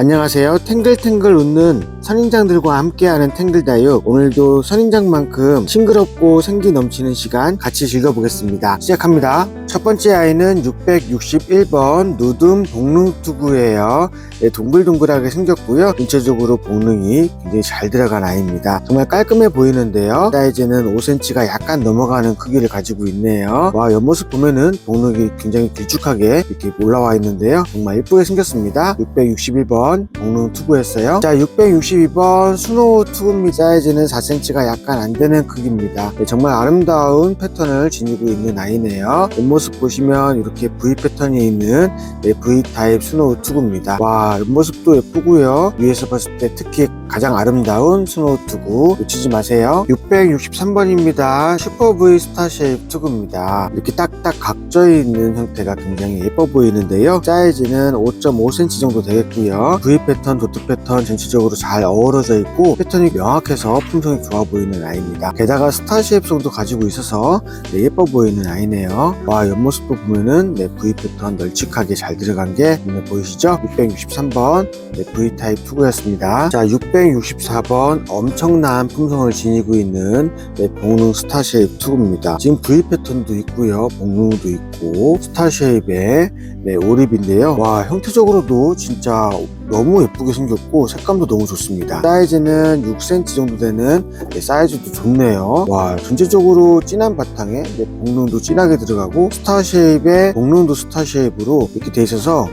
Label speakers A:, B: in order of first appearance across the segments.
A: 안녕하세요. 탱글탱글 웃는 선인장들과 함께하는 탱글다육. 오늘도 선인장만큼 싱그럽고 생기 넘치는 시간 같이 즐겨보겠습니다. 시작합니다. 첫 번째 아이는 661번 누듬 복능투구예요. 네, 동글동글하게 생겼고요. 전체적으로 복능이 굉장히 잘 들어간 아이입니다. 정말 깔끔해 보이는데요. 사이즈는 5cm가 약간 넘어가는 크기를 가지고 있네요. 와, 옆모습 보면은 복능이 굉장히 길쭉하게 이렇게 올라와 있는데요. 정말 예쁘게 생겼습니다. 661번 복능 투구였어요. 자, 662번 스노우 투구입니다. 사이즈는 4cm가 약간 안 되는 크기입니다. 네, 정말 아름다운 패턴을 지니고 있는 아이네요. 옆모습 보시면 이렇게 V 패턴이 있는 네, V 타입 스노우 투구입니다. 와, 옆모습도 예쁘고요. 위에서 봤을 때 특히 가장 아름다운 스노우 투구 놓치지 마세요. 663번입니다. 슈퍼 V 스타 쉐입 투구입니다. 이렇게 딱딱 각져 있는 형태가 굉장히 예뻐 보이는데요. 사이즈는 5.5cm 정도 되겠고요. V 패턴, 도트 패턴 전체적으로 잘 어우러져 있고 패턴이 명확해서 품성이 좋아 보이는 아이입니다. 게다가 스타 쉐입성도 가지고 있어서 네, 예뻐 보이는 아이네요. 와 옆모습도 보면은 네, V 패턴 널찍하게 잘 들어간 게 눈에 보이시죠? 663번 네, V 타입 투구였습니다. 자 664번 엄청난 품성을 지니고 있는 네, 복능 스타 쉐입 투구입니다. 지금 V 패턴도 있고요, 복능도 있고 스타 쉐입의 네, 오립인데요. 와 형태적으로도 진짜 너무 예쁘게 생겼고 색감도 너무 좋습니다. 사이즈는 6cm 정도 되는 네, 사이즈도 좋네요. 와 전체적으로 진한 바탕에 네, 복능도 진하게 들어가고 스타 쉐입에 복능도 스타 쉐입으로 이렇게 돼 있어서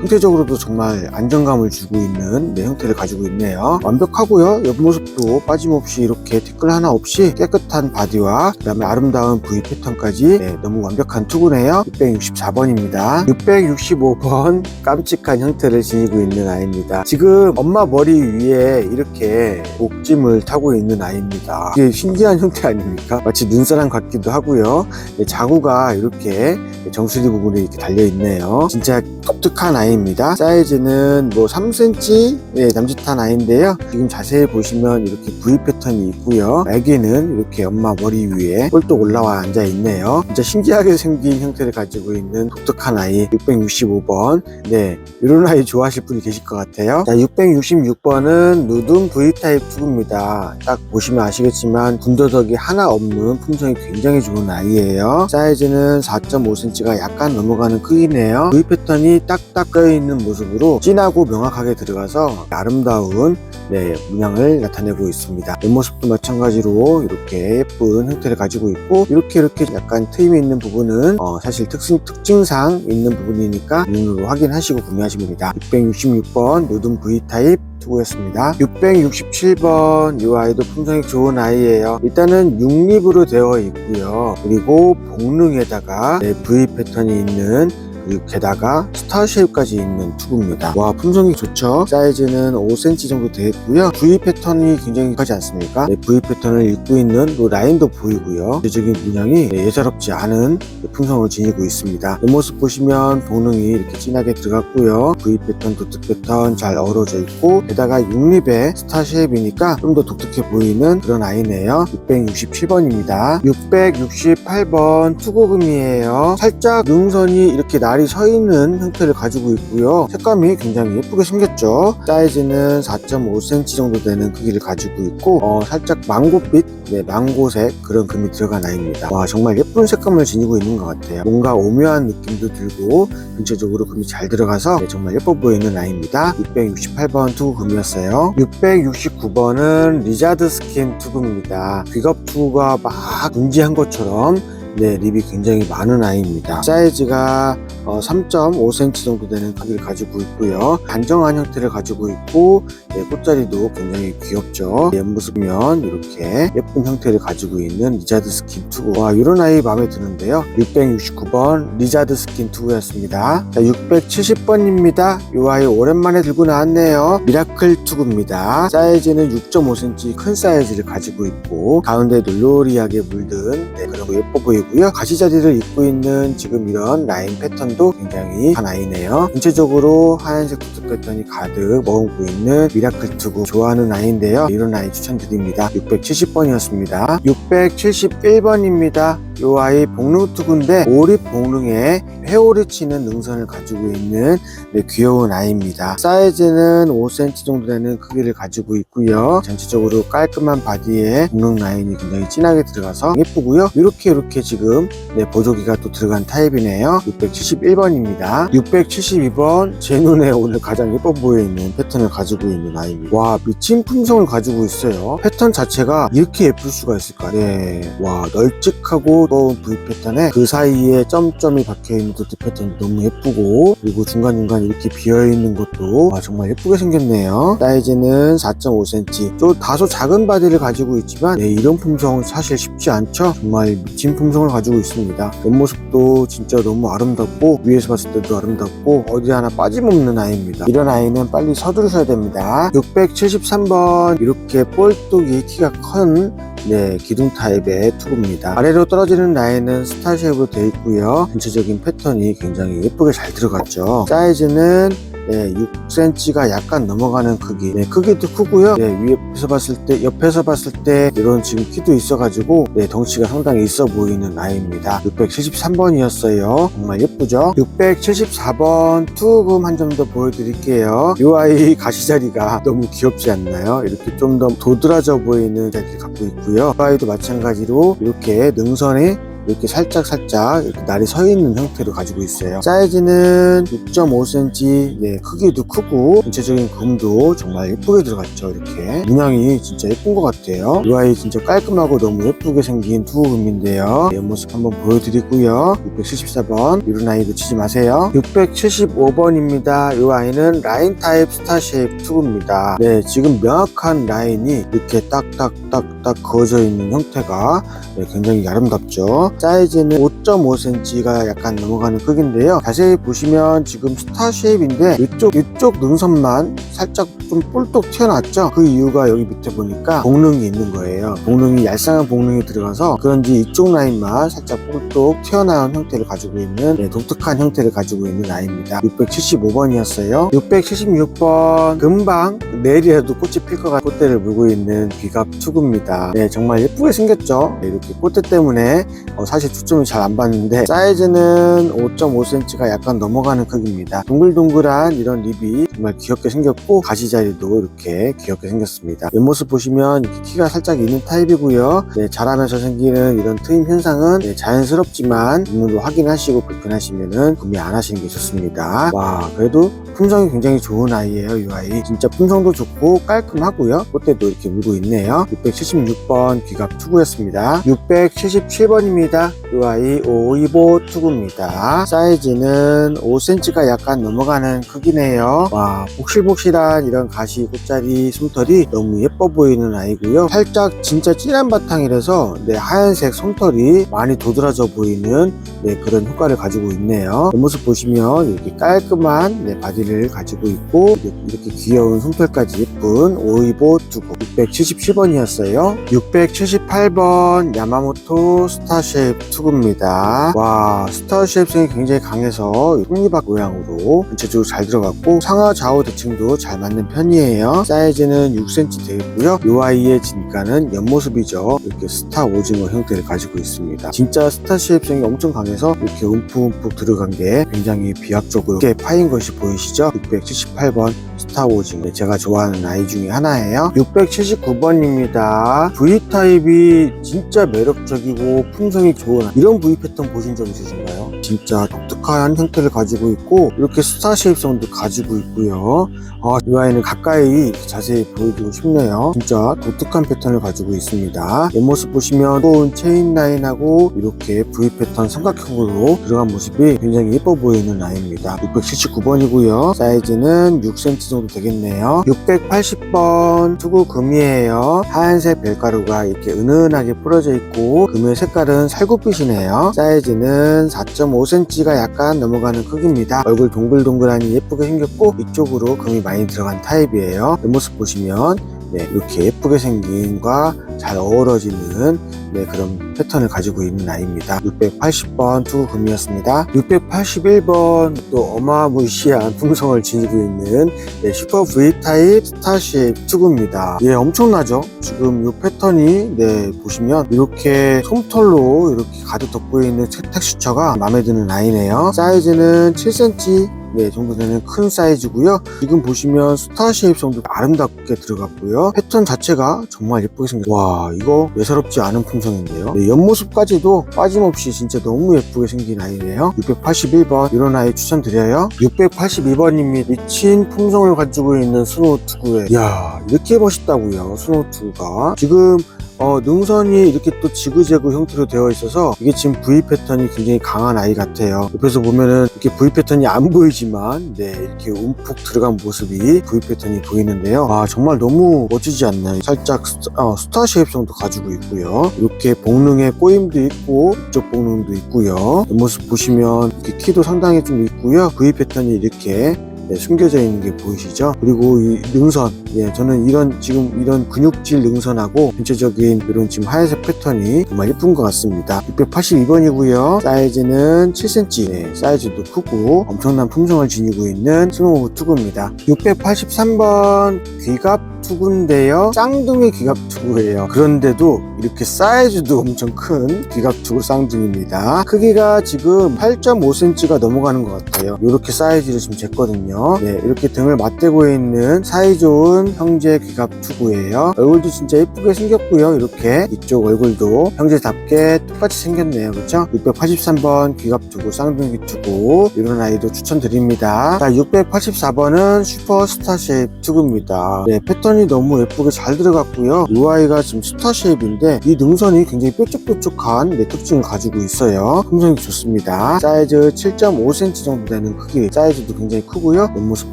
A: 형태적으로도 정말 안정감을 주고 있는 네, 형태를 가지고 있네요. 완벽하고요. 옆모습도 빠짐없이 이렇게 티끌 하나 없이 깨끗한 바디와 그 다음에 아름다운 V 패턴까지 네, 너무 완벽한 투구네요. 664번입니다. 665번 깜찍한 형태를 지니고 있는 아이 입니다. 지금 엄마 머리 위에 이렇게 목짐을 타고 있는 아이입니다. 이게 신기한 형태 아닙니까? 마치 눈사람 같기도 하고요. 네, 자구가 이렇게 정수리 부분에 이렇게 달려 있네요. 진짜 독특한 아이입니다. 사이즈는 뭐 3cm 네, 남짓한 아이인데요. 지금 자세히 보시면 이렇게 V 패턴이 있고요. 애기는 이렇게 엄마 머리 위에 꼴떡 올라와 앉아 있네요. 진짜 신기하게 생긴 형태를 가지고 있는 독특한 아이 665번. 네, 이런 아이 좋아하실 분이 계실 것 같아요. 자, 666번은 누든 V 타입 투구입니다. 딱 보시면 아시겠지만 군더더기 하나 없는 품성이 굉장히 좋은 아이예요. 사이즈는 4.5cm가 약간 넘어가는 크기네요. V 패턴이 딱딱 껴있는 모습으로 진하고 명확하게 들어가서 아름다운 네, 문양을 나타내고 있습니다. 옆모습도 마찬가지로 이렇게 예쁜 형태를 가지고 있고 이렇게 이렇게 약간 트임이 있는 부분은 어, 사실 특징, 특징상 있는 부분이니까 눈으로 확인하시고 구매하시면 됩니다. 666번 누든 V타입 투구였습니다. 667번 이 아이도 품성이 좋은 아이예요. 일단은 육립으로 되어 있고요. 그리고 복능에다가 네, V 패턴이 있는 그리고 게다가 스타 쉐입까지 있는 투구입니다. 와 품성이 좋죠. 사이즈는 5cm 정도 되겠고요. V 패턴이 굉장히 하지 않습니까? 네, V 패턴을 입고 있는 또 라인도 보이고요. 전체적인 문양이 네, 예사롭지 않은 품성을 지니고 있습니다. 이 모습 보시면 복능이 이렇게 진하게 들어갔고요. V 패턴, 도트 패턴 잘 어우러져 있고 게다가 육립의 스타 쉐입이니까 좀 더 독특해 보이는 그런 아이네요. 667번입니다. 668번 투고금이에요. 살짝 능선이 이렇게 날이 서 있는 형태를 가지고 있고요. 색감이 굉장히 예쁘게 생겼죠. 사이즈는 4.5cm 정도 되는 크기를 가지고 있고 어, 살짝 망고빛, 네, 망고색 그런 금이 들어간 아이입니다. 와 정말 예쁜 색감을 지니고 있는 것 같아요. 뭔가 오묘한 느낌도 들고 전체적으로 금이 잘 들어가서 네, 정말 예뻐 보이는 아이입니다. 668번 투구금이었어요. 669번은 리자드 스킨 투구입니다. 귀갑 투구가 막 분지한 것처럼 네, 립이 굉장히 많은 아이입니다. 사이즈가 3.5cm 정도 되는 크기를 가지고 있고요. 단정한 형태를 가지고 있고 네, 꽃자리도 굉장히 귀엽죠. 옆모습이면 이렇게 예쁜 형태를 가지고 있는 리자드 스킨 투구. 와 이런 아이 마음에 드는데요. 669번 리자드 스킨 투구였습니다. 670번입니다. 이 아이 오랜만에 들고 나왔네요. 미라클 투구입니다. 사이즈는 6.5cm 큰 사이즈를 가지고 있고 가운데 놀로리하게 물든 네, 그런 거 예뻐 보이 고요. 가시자리를 입고 있는 지금 이런 라인 패턴도 굉장히 한 아이네요. 전체적으로 하얀색 도트 패턴이 가득 머금고 있는 미라클 투구 좋아하는 아이인데요. 이런 아이 추천드립니다. 670번이었습니다. 671번입니다. 요 아이 복능투구인데 오립 복능에 회오리 치는 능선을 가지고 있는 네, 귀여운 아이입니다. 사이즈는 5cm 정도 되는 크기를 가지고 있고요. 전체적으로 깔끔한 바디에 복능 라인이 굉장히 진하게 들어가서 예쁘고요. 이렇게 이렇게 지금 네, 보조기가 또 들어간 타입이네요. 671번입니다. 672번 제 눈에 오늘 가장 예뻐 보이는 패턴을 가지고 있는 아이입니다. 와 미친 품성을 가지고 있어요. 패턴 자체가 이렇게 예쁠 수가 있을까? 네, 와 널찍하고 또 V 패턴에 그 사이에 점점이 박혀 있는 도트 패턴이 너무 예쁘고 그리고 중간 중간 이렇게 비어 있는 것도 와 정말 예쁘게 생겼네요. 사이즈는 4.5cm. 또 다소 작은 바디를 가지고 있지만 네, 이런 품성은 사실 쉽지 않죠. 정말 미친 품성을 가지고 있습니다. 옆모습도 진짜 너무 아름답고 위에서 봤을 때도 아름답고 어디 하나 빠짐없는 아이입니다. 이런 아이는 빨리 서두르셔야 됩니다. 673번 이렇게 볼독이 키가 큰 네, 기둥 타입의 투구입니다. 아래로 떨어지는 라인은 스타 쉐입으로 되어 있고요. 전체적인 패턴이 굉장히 예쁘게 잘 들어갔죠. 사이즈는 네, 6cm가 약간 넘어가는 크기. 네, 크기도 크고요. 네, 위에서 봤을 때, 옆에서 봤을 때 이런 지금 키도 있어가지고 네, 덩치가 상당히 있어 보이는 아이입니다. 673번이었어요. 정말 예쁘죠? 674번 투금 한 점 더 보여드릴게요. 이 아이 가시자리가 너무 귀엽지 않나요? 이렇게 좀 더 도드라져 보이는 자리를 갖고 있고요. 이 아이도 마찬가지로 이렇게 능선에 이렇게 살짝 살짝 이렇게 날이 서 있는 형태로 가지고 있어요. 사이즈는 6.5cm, 네 크기도 크고 전체적인 금도 정말 예쁘게 들어갔죠. 이렇게 문양이 진짜 예쁜 것 같아요. 이 아이 진짜 깔끔하고 너무 예쁘게 생긴 투구금인데요. 옆모습 한번 보여드리고요. 674번 이런 아이 놓치지 마세요. 675번입니다. 이 아이는 라인 타입 스타 쉐입 투구입니다. 네 지금 명확한 라인이 이렇게 딱딱딱딱 그어져 있는 형태가 네, 굉장히 아름답죠. 사이즈는 5.5cm가 약간 넘어가는 크기인데요. 자세히 보시면 지금 스타 쉐입인데 이쪽 이쪽 능선만 살짝 좀 볼록 튀어났죠. 그 이유가 여기 밑에 보니까 복능이 있는 거예요. 복능이 얄쌍한 복능이 들어가서 그런지 이쪽 라인만 살짝 볼록 튀어나온 형태를 가지고 있는 네, 독특한 형태를 가지고 있는 아이입니다. 675번이었어요. 676번 금방 내일이라도 꽃이 필 것 같은 꽃대를 물고 있는 귀갑 투구입니다. 네, 정말 예쁘게 생겼죠. 네, 이렇게 꽃대 때문에 어, 사실 초점이 잘 안 봤는데 사이즈는 5.5cm가 약간 넘어가는 크기입니다. 동글동글한 이런 립이 정말 귀엽게 생겼고 가시 자리도 이렇게 귀엽게 생겼습니다. 옆모습 보시면 이렇게 키가 살짝 있는 타입이고요. 네, 자라면서 생기는 이런 트임 현상은 네, 자연스럽지만 눈으로 확인하시고 불편하시면은 구매 안 하시는 게 좋습니다. 와 그래도 품성이 굉장히 좋은 아이예요 이 아이. 진짜 품성도 좋고 깔끔하고요. 꽃대도 이렇게 물고 있네요. 676번 귀갑 투구였습니다. 677번입니다. 이 아이 오이보 투구입니다. 사이즈는 5cm가 약간 넘어가는 크기네요. 와 복실복실한 이런 가시 꽃자리 솜털이 너무 예뻐 보이는 아이고요. 살짝 진짜 진한 바탕이라서 네, 하얀색 솜털이 많이 도드라져 보이는 네, 그런 효과를 가지고 있네요. 옆모습 보시면 이렇게 깔끔한 네, 바디를 가지고 있고 이렇게 귀여운 솜털까지 예쁜 오이보 두고 677번이었어요. 678번 야마모토 스타쉐입 투구입니다. 와 스타쉐입성이 굉장히 강해서 톱니박 모양으로 전체적으로 잘 들어갔고 상하 좌우 대칭도 잘 맞는 편이에요. 사이즈는 6cm 되겠고요. 이 아이의 진가는 옆모습이죠. 이렇게 스타 오징어 형태를 가지고 있습니다. 진짜 스타쉐입성이 엄청 강해서 이렇게 움푹움푹 들어간 게 굉장히 비합적으로 이렇게 파인 것이 보이시죠? 678번 스타 오징어 제가 좋아하는 아이 중에 하나예요. 679번입니다. V타입이 진짜 매력적이고 품성이 좋은. 이런 V 패턴 보신 적 있으신가요? 진짜 독특한 형태를 가지고 있고 이렇게 스타 쉐입성도 가지고 있고요. 아, 이 아이는 가까이 자세히 보여주고 싶네요. 진짜 독특한 패턴을 가지고 있습니다. 옆모습 보시면 고운 체인 라인하고 이렇게 V 패턴 삼각형으로 들어간 모습이 굉장히 예뻐 보이는 아이입니다. 679번이고요. 사이즈는 6cm 정도 되겠네요. 680번 투구 금이에요. 하얀색 별가루가 이렇게 은은하게 뿌려져 있고 금의 색깔은 살구빛이네요. 사이즈는 4.5cm가 약간 넘어가는 크기입니다. 얼굴 동글동글하니 예쁘게 생겼고 이쪽으로 금이 많이 들어간 타입이에요. 옆모습 보시면 네, 이렇게 예쁘게 생긴과 잘 어우러지는 네, 그런 패턴을 가지고 있는 아이입니다. 680번 투구금이었습니다. 681번 또 어마무시한 품성을 지니고 있는 네, 슈퍼 V타입 스타쉽 투구입니다. 예, 엄청나죠? 지금 이 패턴이 네, 보시면 이렇게 솜털로 이렇게 가득 돋보이는 텍스처가 마음에 드는 아이네요. 사이즈는 7cm 네, 정도 되는 큰 사이즈고요. 지금 보시면 스타 쉐입 정도 아름답게 들어갔고요. 패턴 자체가 정말 예쁘게 생겼어요. 와, 이거 예사롭지 않은 품성인데요. 네, 옆모습까지도 빠짐없이 진짜 너무 예쁘게 생긴 아이네요. 681번 이런 아이 추천드려요. 682번님이 미친 품성을 가지고 있는 스노우 투구에 이야, 이렇게 멋있다고요. 스노우 투구가 지금 어, 능선이 이렇게 또 지그재그 형태로 되어 있어서 이게 지금 V 패턴이 굉장히 강한 아이 같아요. 옆에서 보면은 이렇게 V 패턴이 안 보이지만 네 이렇게 움푹 들어간 모습이 V 패턴이 보이는데요. 아 정말 너무 멋지지 않나요? 살짝 스, 어, 스타 쉐입성도 가지고 있고요. 이렇게 복능에 꼬임도 있고 이쪽 복능도 있고요. 옆모습 보시면 이렇게 키도 상당히 좀 있고요. V 패턴이 이렇게 네, 숨겨져 있는 게 보이시죠? 그리고 이 능선, 예, 저는 이런 지금 이런 근육질 능선하고 전체적인 이런 지금 하얀색 패턴이 정말 예쁜 것 같습니다. 682번이고요. 사이즈는 7cm, 네, 사이즈도 크고 엄청난 품성을 지니고 있는 스노우 투구입니다. 683번 귀갑 투구인데요. 쌍둥이 귀갑 투구예요. 그런데도 이렇게 사이즈도 엄청 큰 투구 쌍둥이입니다. 크기가 지금 8.5cm가 넘어가는 것 같아요. 이렇게 사이즈를 지금 쟀거든요. 네, 이렇게 등을 맞대고 있는 사이 좋은 형제 귀갑 투구예요. 얼굴도 진짜 예쁘게 생겼고요. 이렇게 이쪽 얼굴도 형제답게 똑같이 생겼네요. 그렇죠? 683번 귀갑 투구 쌍둥이 투구 이런 아이도 추천드립니다. 자, 684번은 슈퍼스타 쉐입 투구입니다. 네, 패턴이 너무 예쁘게 잘 들어갔고요. 이 아이가 지금 스타 쉐입인데 이 능선이 굉장히 뾰족뾰족한 네, 특징을 가지고 있어요. 품성이 좋습니다. 사이즈 7.5cm 정도 되는 크기 사이즈도 굉장히 크고요. 옆모습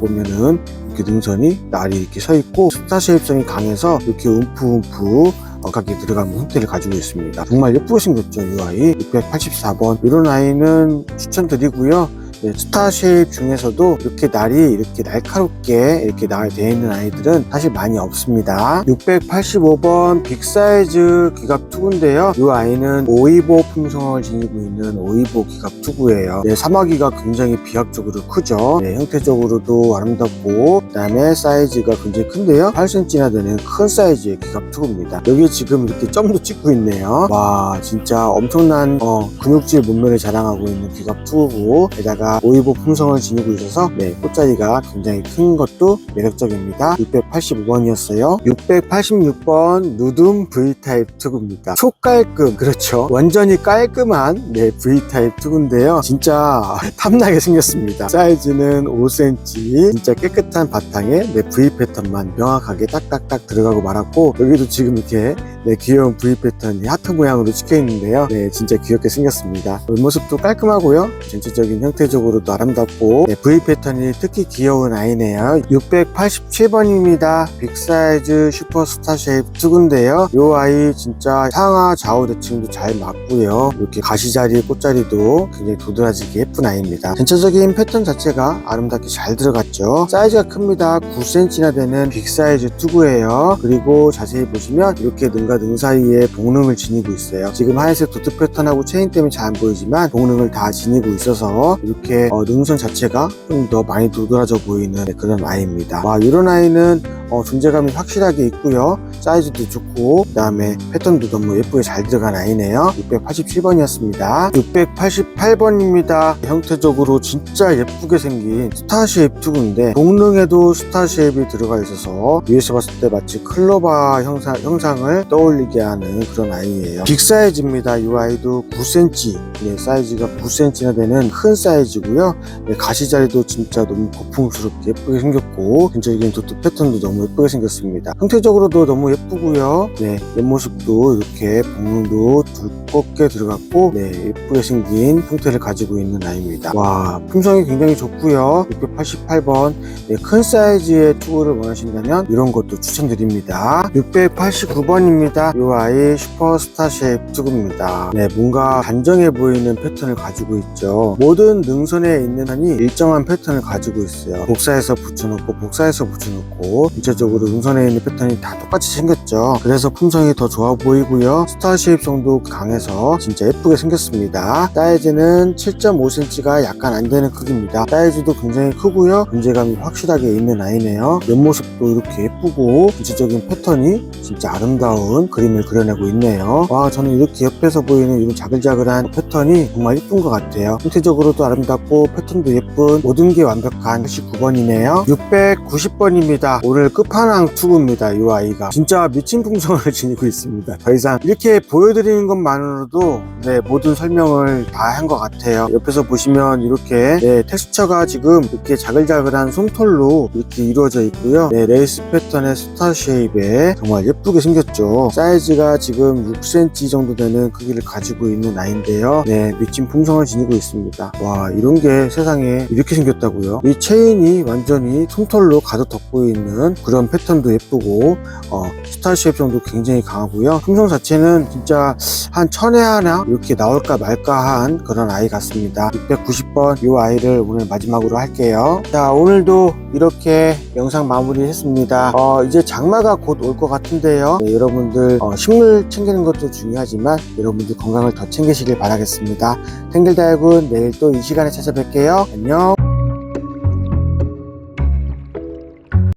A: 보면은 이렇게 능선이 날이 이렇게 서 있고 스타 쉐입성이 강해서 이렇게 움푹움푹 억하게 들어가는 형태를 가지고 있습니다. 정말 예쁘게 생겼죠, 이 아이. 684번. 이런 아이는 추천드리고요. 네, 스타 쉐입 중에서도 이렇게 날이 이렇게 날카롭게 이렇게 되어 있는 아이들은 사실 많이 없습니다. 685번 빅 사이즈 기갑 투구인데요. 이 아이는 오이보 품성을 지니고 있는 오이보 기갑 투구예요. 네, 사마귀가 굉장히 비약적으로 크죠. 네, 형태적으로도 아름답고 그다음에 사이즈가 굉장히 큰데요. 8cm나 되는 큰 사이즈의 기갑 투구입니다. 여기 지금 이렇게 점도 찍고 있네요. 와 진짜 엄청난 어, 근육질 몸매를 자랑하고 있는 기갑 투구고 게다가 오이보 품성을 지니고 있어서 네, 꽃자리가 굉장히 큰 것도 매력적입니다. 685번이었어요. 686번 누둠 V타입 투구입니다. 초깔끔 그렇죠. 완전히 깔끔한 네, V타입 투구인데요. 진짜 탐나게 생겼습니다. 사이즈는 5cm 진짜 깨끗한 바탕에 네, V 패턴만 명확하게 딱딱딱 들어가고 말았고 여기도 지금 이렇게 네, 귀여운 V 패턴이 하트 모양으로 찍혀 있는데요. 네, 진짜 귀엽게 생겼습니다. 옆모습도 깔끔하고요. 전체적인 형태적으로 도 아름답고 네, V 패턴이 특히 귀여운 아이네요. 687번입니다. 빅사이즈 슈퍼스타 쉐입 투구인데요. 이 아이 진짜 상하 좌우 대칭도 잘 맞고요. 이렇게 가시자리 꽃자리도 굉장히 도드라지게 예쁜 아이입니다. 전체적인 패턴 자체가 아름답게 잘 들어갔죠. 사이즈가 큽니다. 9cm나 되는 빅사이즈 투구예요. 그리고 자세히 보시면 이렇게 능과 능 사이에 복능을 지니고 있어요. 지금 하얀색 도트 패턴하고 체인 때문에 잘 안 보이지만 복능을 다 지니고 있어서 이렇게 어, 능선 자체가 좀 더 많이 도드라져 보이는 그런 아이입니다. 와 이런 아이는 어, 존재감이 확실하게 있고요. 사이즈도 좋고 그 다음에 패턴도 너무 예쁘게 잘 들어간 아이네요. 687번이었습니다. 688번입니다. 형태적으로 진짜 예쁘게 생긴 스타 쉐입 투구인데 동능에도 스타 쉐입이 들어가 있어서 위에서 봤을 때 마치 클로바 형상, 형상을 떠올리게 하는 그런 아이예요. 빅 사이즈입니다. 이 아이도 9cm 네, 사이즈가 9cm나 되는 큰 사이즈 고요. 네, 가시자리도 진짜 너무 거품스럽게 예쁘게 생겼고 전체적인 도트 패턴도 너무 예쁘게 생겼습니다. 형태적으로도 너무 예쁘고요. 네, 옆모습도 이렇게 복능도 두껍게 들어갔고 네, 예쁘게 생긴 형태를 가지고 있는 아이입니다. 와, 품성이 굉장히 좋고요. 688번 네, 큰 사이즈의 투구를 원하신다면 이런 것도 추천드립니다. 689번입니다. 이 아이 슈퍼스타 쉐입 투구입니다. 네, 뭔가 단정해 보이는 패턴을 가지고 있죠. 모든 능선 능선에 있는 편이 일정한 패턴을 가지고 있어요. 복사해서 붙여놓고 복사해서 붙여놓고 전체적으로 능선에 있는 패턴이 다 똑같이 생겼죠. 그래서 품성이 더 좋아 보이고요. 스타 쉐입성도 강해서 진짜 예쁘게 생겼습니다. 사이즈는 7.5cm가 약간 안 되는 크기입니다. 사이즈도 굉장히 크고요. 존재감이 확실하게 있는 아이네요. 옆모습도 이렇게 예쁘고 전체적인 패턴이 진짜 아름다운 그림을 그려내고 있네요. 와 저는 이렇게 옆에서 보이는 이런 자글자글한 패턴이 정말 예쁜 것 같아요. 형태적으로도 아름답고 패턴도 예쁜 모든 게 완벽한 89번이네요. 690번입니다. 오늘 끝판왕 투구입니다. 이 아이가 진짜 미친 풍성을 지니고 있습니다. 더 이상 이렇게 보여드리는 것만으로도 네, 모든 설명을 다 한 것 같아요. 옆에서 보시면 이렇게 네, 텍스처가 지금 이렇게 자글자글한 솜털로 이렇게 이루어져 있고요. 네, 레이스 패턴의 스타 쉐입에 정말 예쁘게 생겼죠. 사이즈가 지금 6cm 정도 되는 크기를 가지고 있는 아이인데요. 네, 미친 풍성을 지니고 있습니다. 와, 이런 게 세상에 이렇게 생겼다고요. 이 체인이 완전히 솜털로 가득 덮고 있는 그런 패턴도 예쁘고 어, 스타 쉐입성도 굉장히 강하고요. 품성 자체는 진짜 한 천에 하나 이렇게 나올까 말까 한 그런 아이 같습니다. 690번 이 아이를 오늘 마지막으로 할게요. 자, 오늘도 이렇게 영상 마무리 했습니다. 어, 이제 장마가 곧 올 것 같은데요. 네, 여러분들 어, 식물 챙기는 것도 중요하지만 여러분들 건강을 더 챙기시길 바라겠습니다. 탱글다육은 내일 또 이 시간에 찾아뵐게요. 안녕.